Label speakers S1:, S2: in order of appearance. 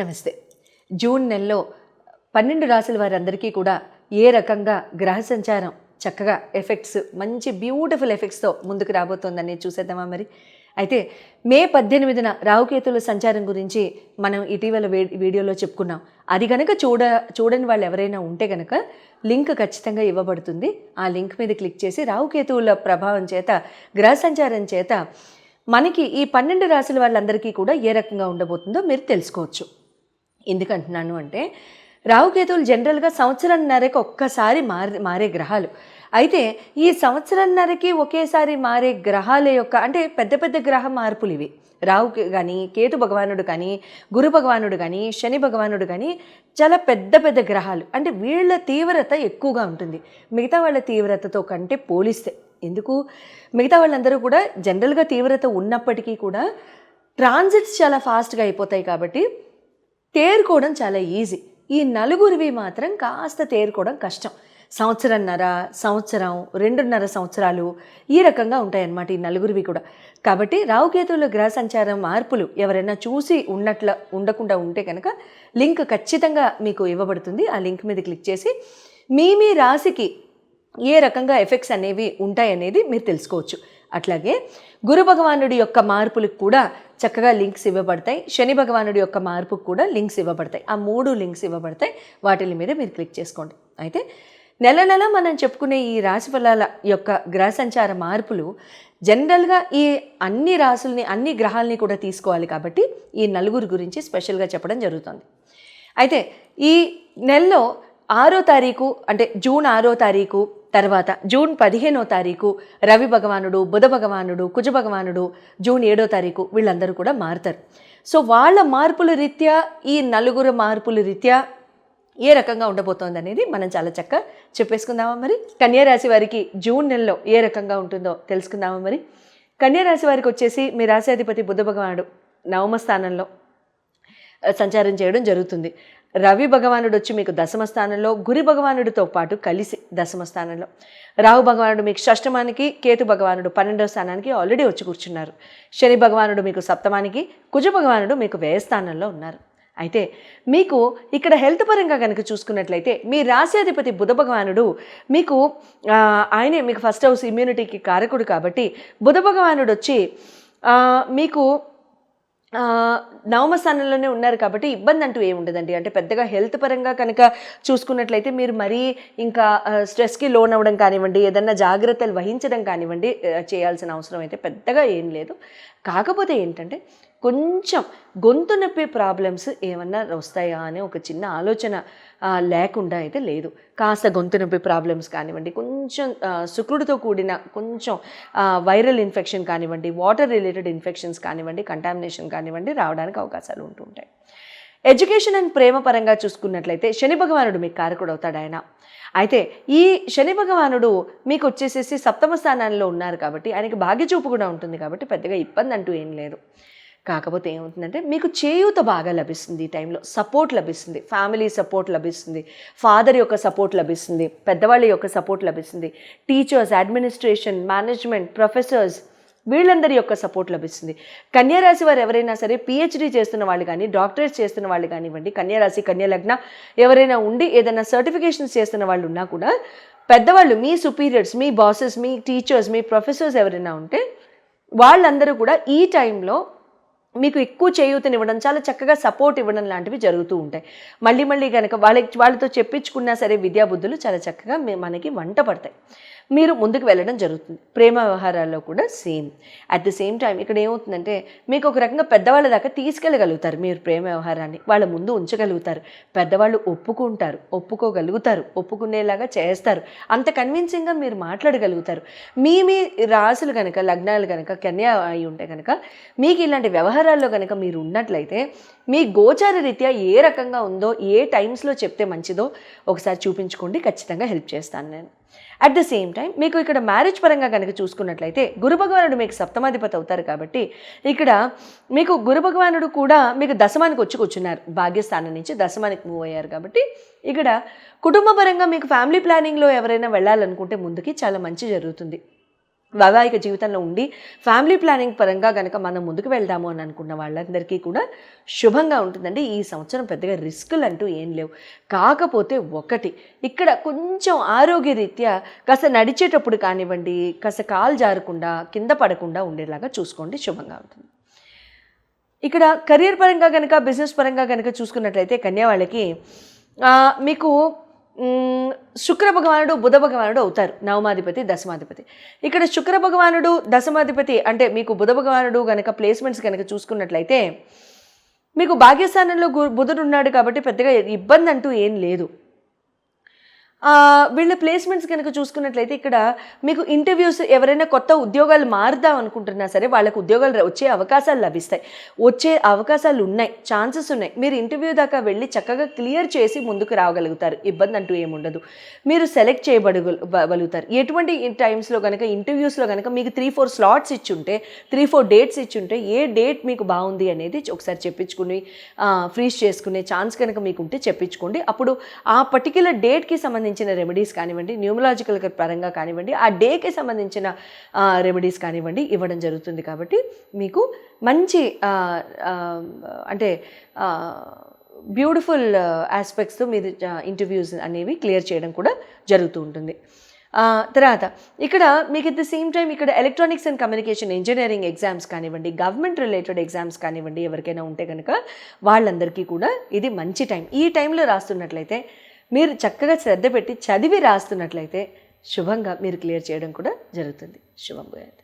S1: నమస్తే. జూన్ నెలలో పన్నెండు రాసుల వారందరికీ కూడా ఏ రకంగా గ్రహ సంచారం చక్కగా ఎఫెక్ట్స్ మంచి బ్యూటిఫుల్ ఎఫెక్ట్స్తో ముందుకు రాబోతోందని చూసేద్దామా మరి? అయితే మే పద్దెనిమిదిన రావుకేతుల సంచారం గురించి మనం ఇటీవల వీడియోలో చెప్పుకున్నాం. అది కనుక చూడ చూడని వాళ్ళు ఎవరైనా ఉంటే కనుక లింక్ ఖచ్చితంగా ఇవ్వబడుతుంది. ఆ లింక్ మీద క్లిక్ చేసి రావుకేతువుల ప్రభావం చేత గ్రహ సంచారం చేత మనకి ఈ పన్నెండు రాశుల వాళ్ళందరికీ కూడా ఏ రకంగా ఉండబోతుందో మీరు తెలుసుకోవచ్చు. ఎందుకంటున్నాను అంటే రావుకేతువులు జనరల్గా సంవత్సరంన్నరకి ఒక్కసారి మారే మారే గ్రహాలు. అయితే ఈ సంవత్సరంన్నరకి ఒకేసారి మారే గ్రహాల యొక్క అంటే పెద్ద పెద్ద గ్రహ మార్పులు ఇవి. రావు కానీ కేతు భగవానుడు కానీ గురు భగవానుడు కానీ శని భగవానుడు కానీ చాలా పెద్ద పెద్ద గ్రహాలు. అంటే వీళ్ళ తీవ్రత ఎక్కువగా ఉంటుంది. మిగతా వాళ్ళ తీవ్రతతో కంటే పోలిస్తే. ఎందుకు? మిగతా వాళ్ళందరూ కూడా జనరల్గా తీవ్రత ఉన్నప్పటికీ కూడా ట్రాన్సిట్స్ చాలా ఫాస్ట్గా అయిపోతాయి కాబట్టి తేరుకోవడం చాలా ఈజీ. ఈ నలుగురివి మాత్రం కాస్త తేరుకోవడం కష్టం. సంవత్సరంన్నర సంవత్సరం రెండున్నర సంవత్సరాలు ఈ రకంగా ఉంటాయన్నమాట ఈ నలుగురివి కూడా. కాబట్టి రావుకేతువుల గ్రహ సంచారం మార్పులు ఎవరైనా చూసి ఉన్నట్ల ఉండకుండా ఉంటే కనుక లింక్ ఖచ్చితంగా మీకు ఇవ్వబడుతుంది. ఆ లింక్ మీద క్లిక్ చేసి మీ మీ రాశికి ఏ రకంగా ఎఫెక్ట్స్ అనేవి ఉంటాయనేది మీరు తెలుసుకోవచ్చు. అట్లాగే గురు భగవానుడి యొక్క మార్పులకు కూడా చక్కగా లింక్స్ ఇవ్వబడతాయి. శని భగవానుడి యొక్క మార్పుకు కూడా లింక్స్ ఇవ్వబడతాయి. ఆ మూడు లింక్స్ ఇవ్వబడతాయి. వాటి మీద మీరు క్లిక్ చేసుకోండి. అయితే నెల నెల మనం చెప్పుకునే ఈ రాశి ఫలాల యొక్క గ్రహ సంచార మార్పులు జనరల్గా ఈ అన్ని రాసుల్ని అన్ని గ్రహాలని కూడా తీసుకోవాలి కాబట్టి ఈ నలుగురు గురించి స్పెషల్గా చెప్పడం జరుగుతుంది. అయితే ఈ నెలలో ఆరో తారీఖు అంటే జూన్ ఆరో తారీఖు తర్వాత జూన్ పదిహేనో తారీఖు రవి భగవానుడు బుధ భగవానుడు కుజ భగవానుడు జూన్ ఏడో తారీఖు వీళ్ళందరూ కూడా మారుతారు. సో వాళ్ళ మార్పుల రీత్యా ఈ నలుగురు మార్పుల రీత్యా ఏ రకంగా ఉండబోతోంది అనేది మనం చాలా చక్కగా చెప్పేసుకుందామా మరి? కన్యారాశి వారికి జూన్ నెలలో ఏ రకంగా ఉంటుందో తెలుసుకుందామా మరి? కన్యారాశి వారికి వచ్చేసి మీ రాశాధిపతి బుద్ధ భగవానుడు నవమ స్థానంలో సంచారం చేయడం జరుగుతుంది. రవి భగవానుడు వచ్చి మీకు దశమ స్థానంలో గురి భగవానుడితో పాటు కలిసి దశమ స్థానంలో. రాహు భగవానుడు మీకు షష్టమానికి కేతు భగవానుడు పన్నెండవ స్థానానికి ఆల్రెడీ వచ్చి కూర్చున్నారు. శని భగవానుడు మీకు సప్తమానికి కుజ భగవానుడు మీకు వ్యయ స్థానంలో ఉన్నారు. అయితే మీకు ఇక్కడ హెల్త్ పరంగా కనుక చూసుకున్నట్లయితే మీ రాశ్యాధిపతి బుధ భగవానుడు మీకు ఆయనే మీకు ఫస్ట్ హౌస్ ఇమ్యూనిటీకి కారకుడు కాబట్టి బుధ భగవానుడు వచ్చి మీకు నవమ స్థానంలోనే ఉన్నారు కాబట్టి ఇబ్బంది అంటూ ఏమి ఉండదండి. అంటే పెద్దగా హెల్త్ పరంగా కనుక చూసుకున్నట్లయితే మీరు మరీ ఇంకా స్ట్రెస్కి లోన్ అవ్వడం కానివ్వండి ఏదన్నా జాగ్రత్తలు వహించడం కానివ్వండి చేయాల్సిన అవసరం అయితే పెద్దగా ఏం లేదు. కాకపోతే ఏంటంటే కొంచెం గొంతు నొప్పి ప్రాబ్లమ్స్ ఏమన్నా వస్తాయా అనే ఒక చిన్న ఆలోచన లేకుండా అయితే లేదు. కాస్త గొంతు నొప్పి ప్రాబ్లమ్స్ కానివ్వండి కొంచెం శుక్రుడితో కూడిన కొంచెం వైరల్ ఇన్ఫెక్షన్ కానివ్వండి వాటర్ రిలేటెడ్ ఇన్ఫెక్షన్స్ కానివ్వండి కంటామినేషన్ కానివ్వండి రావడానికి అవకాశాలు ఉంటుంటాయి ఎడ్యుకేషన్ అండ్ ప్రేమ పరంగా చూసుకున్నట్లయితే శని భగవానుడు మీకు కారకుడు అవుతాడు ఆయన. అయితే ఈ శని భగవానుడు మీకు వచ్చేసేసి సప్తమ స్థానాల్లో ఉన్నారు కాబట్టి ఆయనకి భాగ్యచూపు కూడా ఉంటుంది కాబట్టి పెద్దగా ఇబ్బంది అంటూ ఏం లేదు. కాకపోతే ఏమవుతుందంటే మీకు చేయూత బాగా లభిస్తుంది ఈ టైంలో. సపోర్ట్ లభిస్తుంది. ఫ్యామిలీ సపోర్ట్ లభిస్తుంది. ఫాదర్ యొక్క సపోర్ట్ లభిస్తుంది. పెద్దవాళ్ళ యొక్క సపోర్ట్ లభిస్తుంది. టీచర్స్ అడ్మినిస్ట్రేషన్ మేనేజ్మెంట్ ప్రొఫెసర్స్ వీళ్ళందరి యొక్క సపోర్ట్ లభిస్తుంది. కన్యారాశి వారు ఎవరైనా సరే పిహెచ్డీ చేస్తున్న వాళ్ళు కానీ డాక్టరేట్ చేస్తున్న వాళ్ళు కానివ్వండి కన్యారాశి కన్యాలగ్న ఎవరైనా ఉండి ఏదైనా సర్టిఫికేషన్స్ చేస్తున్న వాళ్ళు ఉన్నా కూడా పెద్దవాళ్ళు మీ సుపీరియర్స్ మీ బాసెస్ మీ టీచర్స్ మీ ప్రొఫెసర్స్ ఎవరైనా ఉంటే వాళ్ళందరూ కూడా ఈ టైంలో మీకు ఎక్కువ చేయూతనివ్వడం చాలా చక్కగా సపోర్ట్ ఇవ్వడం లాంటివి జరుగుతూ ఉంటాయి. మళ్ళీ మళ్ళీ కనుక వాళ్ళకి వాళ్ళతో చెప్పించుకున్నా సరే విద్యాబుద్ధులు చాలా చక్కగా మనకి వంట పడతాయి. మీరు ముందుకు వెళ్ళడం జరుగుతుంది. ప్రేమ వ్యవహారాల్లో కూడా same. At the same time ఇక్కడ ఏమవుతుందంటే మీకు ఒక రకంగా పెద్దవాళ్ళ దాకా తీసుకెళ్ళగలుగుతారు మీరు ప్రేమ వ్యవహారాన్ని. వాళ్ళ ముందు ఉంచగలుగుతారు. పెద్దవాళ్ళు ఒప్పుకుంటారు ఒప్పుకోగలుగుతారు ఒప్పుకునేలాగా చేస్తారు. అంత కన్విన్సింగ్గా మీరు మాట్లాడగలుగుతారు. మీ మీ రాసులు కనుక లగ్నాలు కనుక కన్యా అయి ఉంటే కనుక మీకు ఇలాంటి వ్యవహారాల్లో కనుక మీరు ఉన్నట్లయితే మీ గోచార రీత్యా ఏ రకంగా ఉందో ఏ టైమ్స్లో చెప్తే మంచిదో ఒకసారి చూపించుకోండి. ఖచ్చితంగా హెల్ప్ చేస్తాను నేను. అట్ ద సేమ్ టైం మీకు ఇక్కడ మ్యారేజ్ పరంగా కనుక చూసుకున్నట్లయితే గురు భగవానుడు మీకు సప్తమాధిపతి అవుతారు కాబట్టి ఇక్కడ మీకు గురు భగవానుడు కూడా మీకు దశమానికి వచ్చి కూర్చున్నారు. భాగ్యస్థానం నుంచి దశమానికి మూవ్ అయ్యారు కాబట్టి ఇక్కడ కుటుంబ పరంగా మీకు ఫ్యామిలీ ప్లానింగ్లో ఎవరైనా వెళ్ళాలనుకుంటే ముందుకి చాలా మంచి జరుగుతుంది. వైవాహిక జీవితంలో ఉండి ఫ్యామిలీ ప్లానింగ్ పరంగా కనుక మనం ముందుకు వెళ్దాము అని అనుకున్న వాళ్ళందరికీ కూడా శుభంగా ఉంటుందండి. ఈ సంవత్సరం పెద్దగా రిస్కులు అంటూ ఏం లేవు. కాకపోతే ఒకటి ఇక్కడ కొంచెం ఆరోగ్యరీత్యా కాస్త నడిచేటప్పుడు కానివ్వండి కాస్త కాలు జారకుండా కింద పడకుండా ఉండేలాగా చూసుకోండి. శుభంగా ఉంటుంది. ఇక్కడ కెరియర్ పరంగా కనుక బిజినెస్ పరంగా కనుక చూసుకున్నట్లయితే కన్యా వాళ్ళకి మీకు శుక్ర భగవానుడు బుధ భగవానుడు అవుతారు. నవమాధిపతి దశమాధిపతి. ఇక్కడ శుక్ర భగవానుడు దశమాధిపతి అంటే మీకు బుధ భగవానుడు కనుక ప్లేస్మెంట్స్ కనుక చూసుకున్నట్లయితే మీకు భాగ్యస్థానంలో గు- బుధుడు ఉన్నాడు కాబట్టి పెద్దగా ఇబ్బంది అంటూ ఏం లేదు. వీళ్ళ ప్లేస్మెంట్స్ కనుక చూసుకున్నట్లయితే ఇక్కడ మీకు ఇంటర్వ్యూస్ ఎవరైనా కొత్త ఉద్యోగాలు మారుదాం అనుకుంటున్నా సరే వాళ్ళకు ఉద్యోగాలు వచ్చే అవకాశాలు లభిస్తాయి. వచ్చే అవకాశాలు ఉన్నాయి. ఛాన్సెస్ ఉన్నాయి. మీరు ఇంటర్వ్యూ దాకా వెళ్ళి చక్కగా క్లియర్ చేసి ముందుకు రాగలుగుతారు. ఇబ్బంది అంటూ ఏముండదు మీరు సెలెక్ట్ చేయబడగలుగుతారు ఎటువంటి టైమ్స్లో కనుక ఇంటర్వ్యూస్లో కనుక మీకు త్రీ ఫోర్ స్లాట్స్ ఇచ్చుంటే త్రీ ఫోర్ డేట్స్ ఇచ్చుంటే ఏ డేట్ మీకు బాగుంది అనేది ఒకసారి చెప్పించుకుని ఫ్రీజ్ చేసుకునే ఛాన్స్ కనుక మీకు ఉంటే చెప్పించుకోండి. అప్పుడు ఆ పర్టిక్యులర్ డేట్కి సంబంధించిన రెమెడీస్ కానివ్వండి న్యూమలాజికల్ పరంగా కానివ్వండి ఆ డేకి సంబంధించిన రెమెడీస్ కానివ్వండి ఇవ్వడం జరుగుతుంది కాబట్టి మీకు మంచి అంటే బ్యూటిఫుల్ ఆస్పెక్ట్స్తో మీరు ఇంటర్వ్యూస్ అనేవి క్లియర్ చేయడం కూడా జరుగుతూ ఉంటుంది. తర్వాత ఇక్కడ మీకు ఎట్ ద సేమ్ టైం ఇక్కడ electronics and communication engineering exams కానివ్వండి గవర్నమెంట్ రిలేటెడ్ ఎగ్జామ్స్ కానివ్వండి ఎవరికైనా ఉంటే కనుక వాళ్ళందరికీ కూడా ఇది మంచి టైం ఈ టైంలో రాస్తున్నట్లయితే మీరు చక్కగా శ్రద్ధ పెట్టి చదివి రాస్తున్నట్లయితే శుభంగా మీరు క్లియర్ చేయడం కూడా జరుగుతుంది. శుభం భూయాత్